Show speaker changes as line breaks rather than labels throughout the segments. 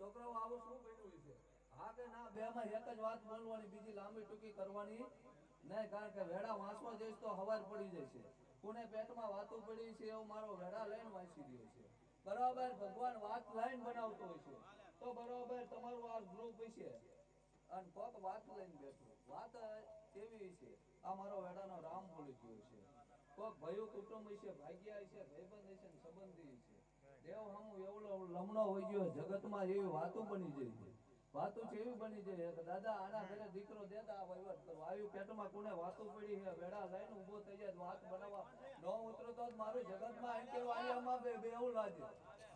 છોકરાઓ આવું શું બન્યું છે? હા કે ના, બે માં એક જ વાત બોલવાની, બીજી લાંબી ટૂંકી કરવાની નહીં, કારણ કે વેડા વાંચવા જઈશ તો હવાર પડી જશે. કોને પેટમાં વાતો પડી છે એવું મારો વેડા લઈને વાંચી દે છે. બરાબર, ભગવાન વાત લાઈન બનાવતો હોય છે. તો બરાબર, તમારું આ ગ્રુપ છે અને કોક વાત લઈને બેઠું. વાત એવી છે, આ મારો વેડાનો રામ બોલી ગયો છે. કોક ભયું કુટુંબ છે ભાગ્યા છે ભાઈબંધ છે સંબંધી છે દેવ હમું એવડો જગતમાં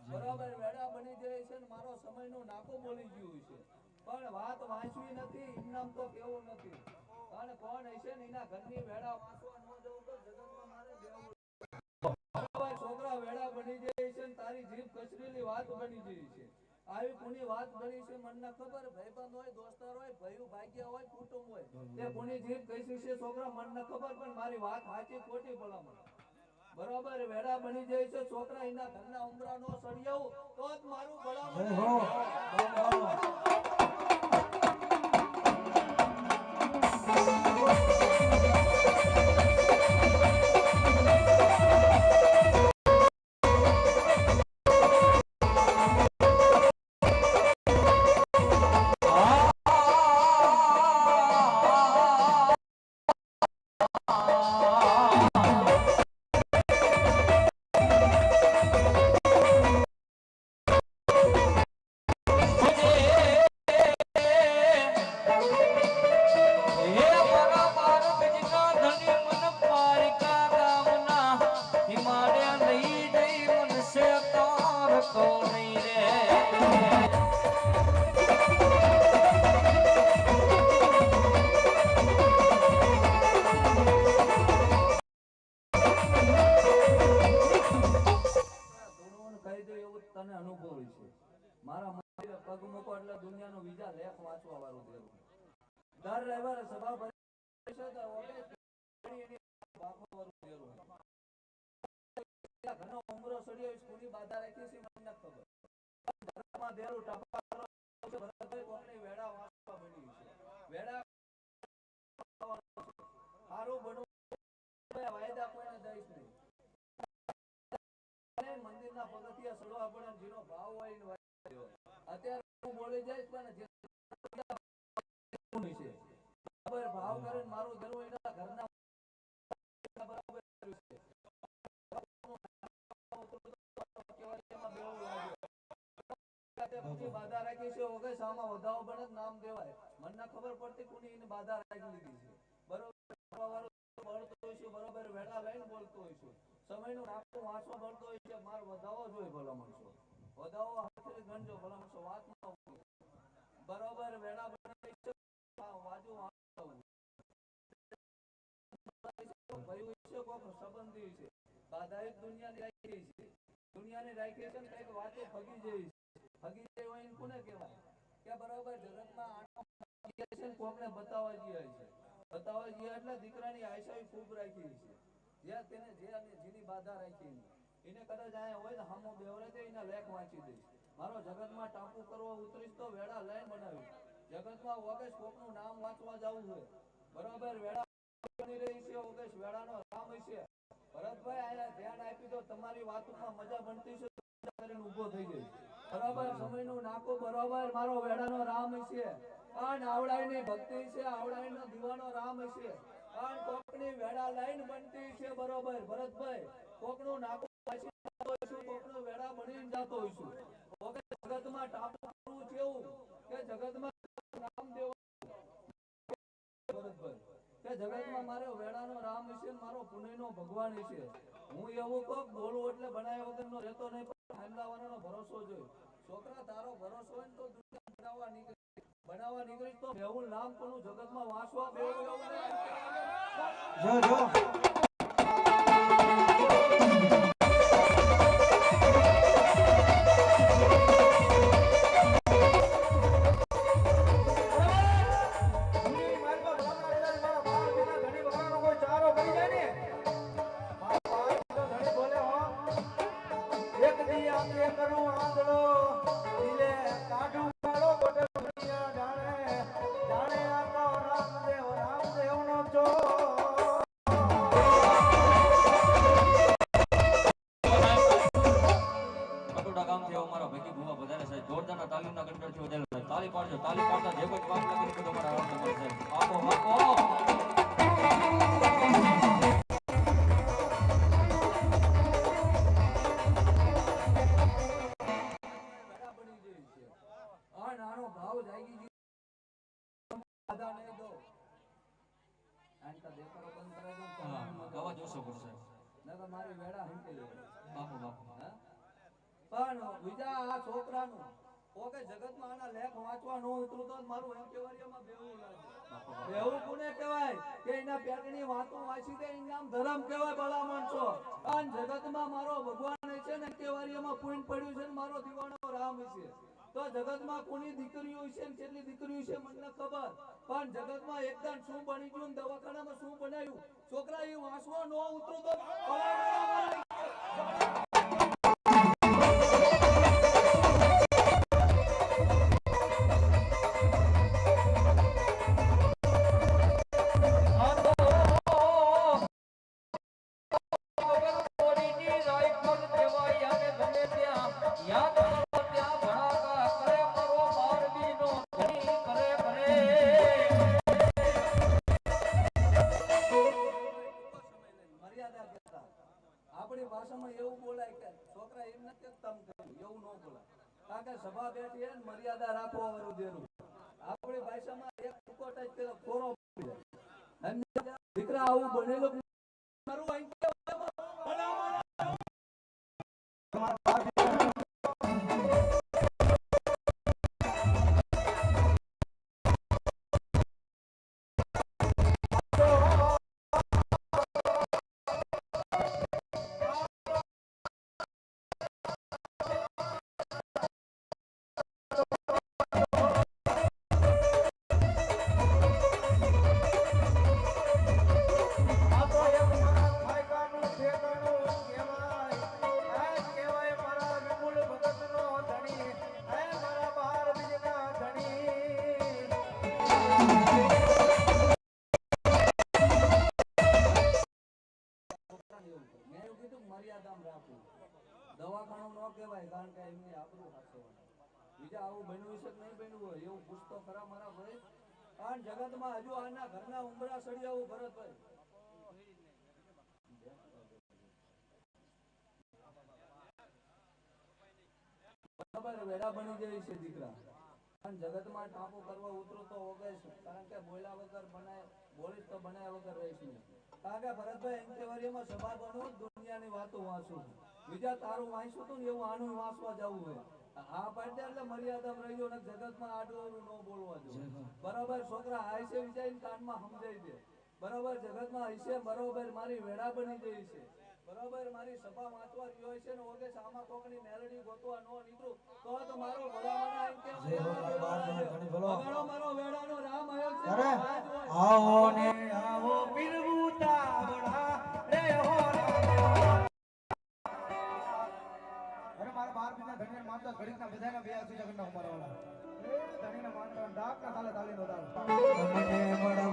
બરાબર વેડા બની જાય છે ને મારો સમયનું નાકો બોલી ગયું છે. પણ વાત વાંચવી નથી ઇનામ તો કેવું નથી. અને કોણ હશે ને એના ઘરની વેડા વાંચવા ન જવું તો જગતમાં મારે બેવું બરાબર છોકરા વેડા બની જાય છે ને તારી જીભ કચરેલી વાત બની ગઈ છે. આવી કોની વાત બની છે મને ખબર. ભાઈબંધ હોય દોસ્તાર હોય ભયું ભાગ્યા હોય કુટુંબ હોય. તે કોની જીભ કઈ છે છોકરા મને ખબર પણ મારી વાત સાચી ખોટી ભલામણ. બરોબર વેડા બની જાય છે છોકરા એના ઘરના ઉમરા નો સળિયાવું તો જ મારું ભલામણ દર રહેવા સભા ઘરનો ઉમરો સડ્યો છે, કોની બાધા રાખી છે મને ખબર. ધર્મમાં દેરું ટપા છે, ભરતભાઈ કોકની વેડા વાંચવા બની છે. વેડા સારું બનવું વાયદા કોઈને દઈશ નહીં. મંદિરના પગથિયા સડવા ને જેનો ભાવ હોય. અત્યારે હું બોલી જઈશ પણ જે છે બરાબર ભાવ કરે મારું ધર્મ એના ઘરના છે. કોની બાધા રાખી છે. વાળો હોય છે મારો વધાવો જોઈએ ભલા માણસો. વધાવો ગણજો ભલા માણસો વાત બરોબર વેડા બનાવી છે આ વાજુ વાંચતા હોય. ભયું છે કોક સંબંધી છે. બાધાએ દુનિયાની રાખી છે. દુનિયાની રાખી છે કંઈક વાતો ફગી જાય છે. ફગી જાય હોય એને કોને કહેવાય? કે બરોબર જગતમાં આટો છે કોકને બતાવવા ગયા છે. બતાવવા ગયા એટલે દીકરાની આશાઈ ખૂબ રાખી છે. જે તેને જે અને જેની બાધા રાખી એની. કદાચ આયા હોય ને હામો બેવરે દે એના લેખ વાંચી દઈશ. મારો જગતમાં ટાપુ કરવો ઉતરીશ તો વેડા લાઈન બનાવી જગતમાં કોક કોકનું નામ વાંચવા જવું હોય. બરાબર વેડા બની રહી છે ઓગેશ વેડાનો રામ છે ભરતભાઈ આયા, ધ્યાન આપી તો તમારી વાતોમાં મજા બનતી છે કરીને ઊભો થઈ જઈશ બરાબર, સમયનું નાકો બરાબર, મારો વેડાનો રામ છે પણ આવડાઈની ભક્તિ છે, આવડાઈનો દીવાનો રામ છે પણ કોકની વેડા લાઈન બનતી છે, બરોબર ભરતભાઈ, કોકનું નાકો કોકનું વેડા બનીને જતો હોઈશું. જગતમાં ટાપરું કેવું કે જગતમાં. ભરતભાઈ હું એવું કહું બોલું એટલે બનાવ્યા વગરનો રહેતો નહીં, પણ ભરોસો જોઈ. છોકરા, તારો ભરોસો હોય તો બનાવવા નીકળી. બનાવવા નીકળી તો બેહુલ નામ કોનું જગતમાં
જો જો.
પણ બીજા મારું ભગવાન છે ને કેવારીમાં પૂન પડ્યું છે ને મારો દીવાનો રામ છે તો જગતમાં કોની દીકરીઓ છે ને કેટલી દીકરીઓ છે મને ખબર પણ જગતમાં એકદમ શું બની ગયું દવાખાનામાં શું બનાવ્યું છોકરા એ વાંચવા ન ઉતરું તો મર્યાદા કહેતા આપણી ભાષામાં એવું બોલાય કે છોકરા એમ નથી તમ કર્યું એવું ન બોલાય કારણ કે સભા બેઠી ને મર્યાદા રાખો વાળું દેરું આપણી ભાષામાં એક ટુકોટ જ પેલો. સમજ્યા? દીકરા આવું બનેલું મારું બન્યું તો ખરા મારા ભાઈ? કારણ જગતમાં હજુ આના ઘરના ઉમરા સળિયાવું ભરતભાઈ દીકરા. પણ જગતમાં ટાંપો કરવા ઉતરો તો વગેશ કારણ કે બોલ્યા વગર બનાય, બોલીશ તો બનાયા વગર રહીશ કારણ કે ભરતભાઈ એમ કેવારીમાં સભા બનું દુનિયાની વાતો વાંચું બીજા તારું વાંચું હતું ને એવું આનું વાંચવા જવું હોય. આ પાડે એટલે મર્યાદા રહ્યો ને જગતમાં આડું ન બોલવા જો બરાબર છોકરા છે વિચારીને કાનમાં સમજાઈ દે. બરાબર જગતમાં હશે બરાબર મારી વેડા બની જઈ છે. બરાબર મારી સભા વાંચવા રહ્યો છે ને ઓગે સામા કોકની મેલડી ગોતવા નો નીકળું તો તો મારો ભલામણા એમ કે
હો.
વગાડો મારો વેડાનો રામ આયો છે.
આવો ને આવો પીરવું તાવડા રે હો ધણીને માનતા ઘડીકના બધાના બે હાથી જગન્ના ઉમરવાળા વાળા એ ધણીને માનતા ડાકના તાલે તાલીનો દાવ મને મળવા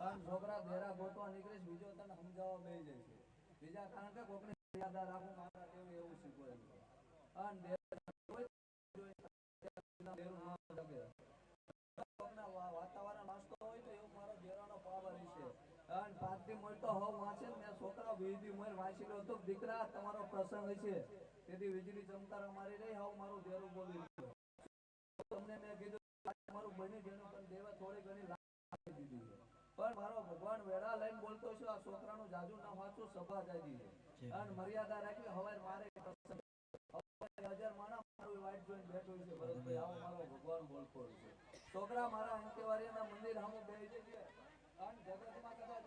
કારણ છોકરા દેરા ગોતવા નીકળીશ બીજો તને સમજાવવા બે છે બીજા કારણ કે કોકને મર્યાદા રાખું મારા કેવું એવું શીખવે અને પાંચથી મેં છોકરા વીજળી મોય વાંચી લો તો દીકરા તમારો પ્રસંગ છે તેથી વીજળી ચમકાર અમારી રહી હાવ મારું દેરું બોલી તમને મેં કીધું મારું બની જેનું પણ દેવા થોડી ઘણી દીધી પણ મારો ભગવાન વેડા લઈને બોલતો છું આ છોકરાનું જાજુ ના વાંચું સભા જાય છે. અને મર્યાદા રાખવી હવે મારે હજાર માણસ મારું વાઈટ જોઈને બેઠો છે ભરતભાઈ આવો મારો ભગવાન બોલતો છે. છોકરા મારા અંકેવારીના મંદિર સામે બેસી છે અને જગતમાં કદાચ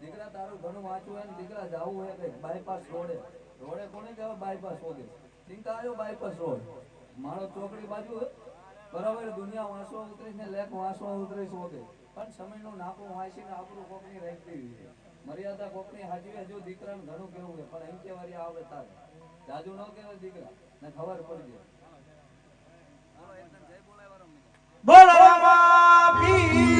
દીકરા તારું ઘણું વાંચવું હોય દીકરા જવું હોય કઈ બાયપાસ રોડે રોડે કોને કહેવાય? બાયપાસ રોડે ચિંતા આવ્યો બાયપાસ રોડ મારો ચોકડી બાજુ બરાબર દુનિયા વાંસવા ઉતરીશ ને લેખ વાંસવા ઉતરીશ ઓકે પણ સમયનું નાકું વાંચીને આપણું કોકની રાખતી હોય છે. મર્યાદા કોકની હાજવી હજુ દીકરાને ઘણું કેવું છે પણ અહીં કેવારી આવે તારે. જાજુ ન કહેવાય દીકરા ને ખબર પડી જાય બોલો જય બોલાય
બોલો